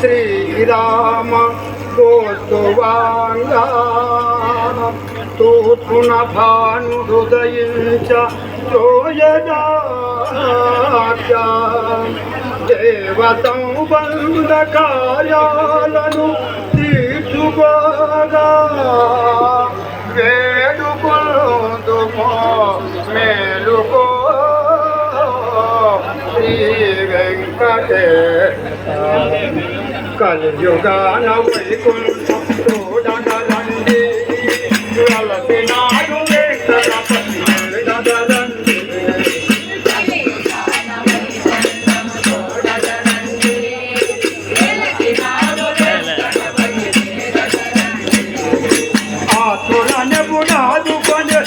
శ్రీరామ గోత్వాంగా తూర్పున భాను దేవతం బంద కార్యాలను తీర్చుకోగా. వేడుకొందుమో మేలుకో. శ్రీ వెంకటే కలియుగాన వైకుంఠం చూడగలండి అలసినాడు వెంకటపతి చూడగలండి ఆతులనే బుడాదుకొని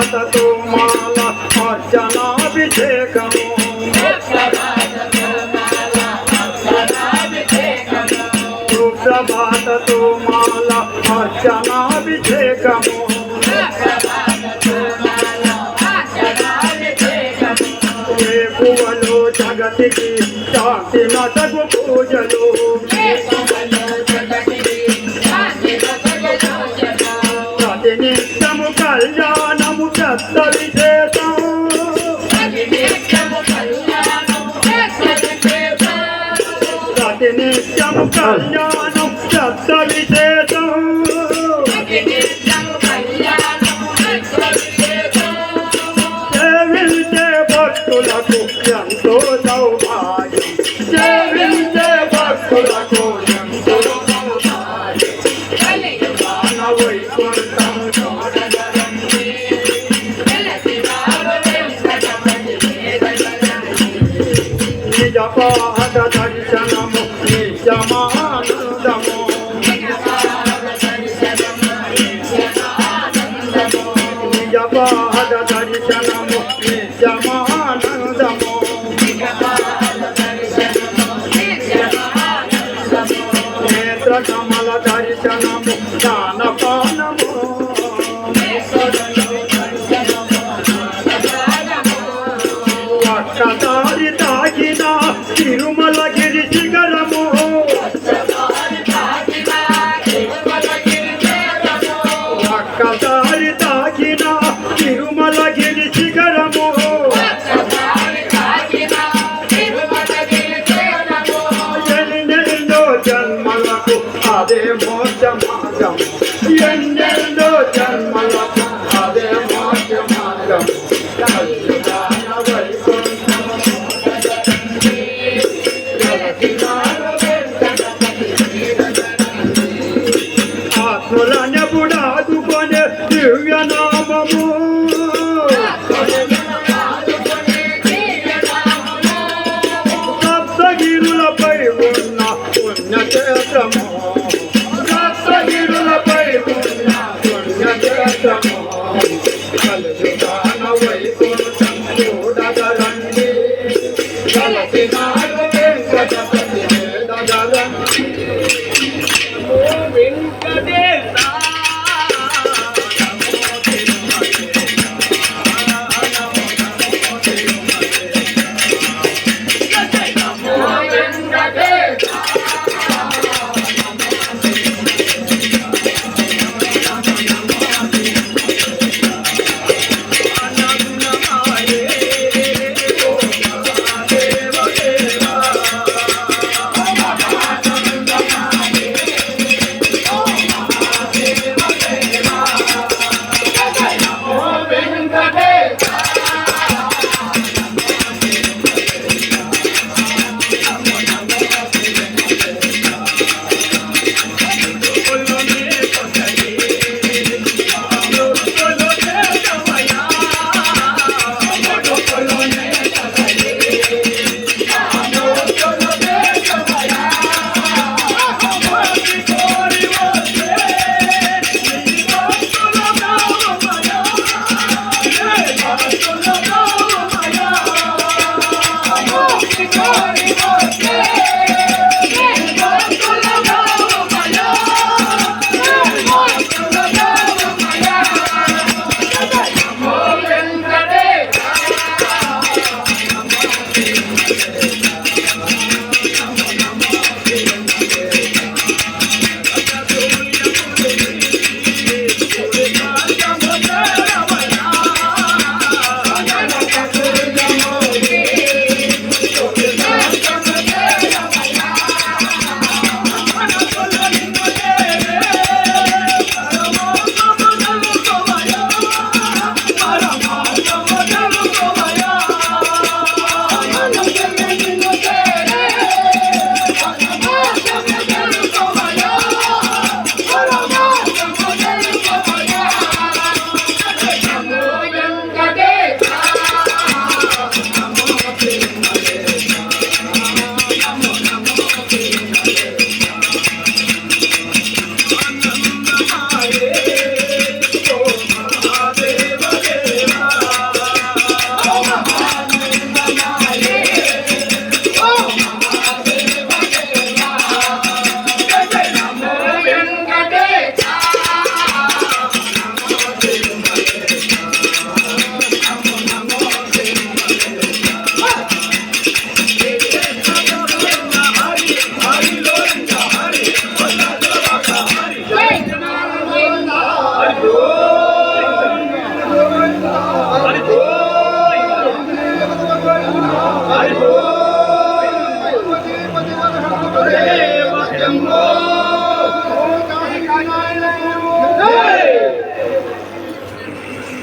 సుప్రభాతతో మాల అర్చనాభిషేకము. సుప్రభాతతో మాల అర్చనాభిషేకము. రేపువలో జగతికి శాంతి నటకు పూజలు. కళ్యాణము పెద్ద విశేషం ప్రతినిత్యము కళ్యాణం కమల దర్శనము జ్ఞానపానము ఒక్కసారి తాగిన తిరుమ ఆత్మలనే బుడాదుకొనే దివ్యనా Thank you.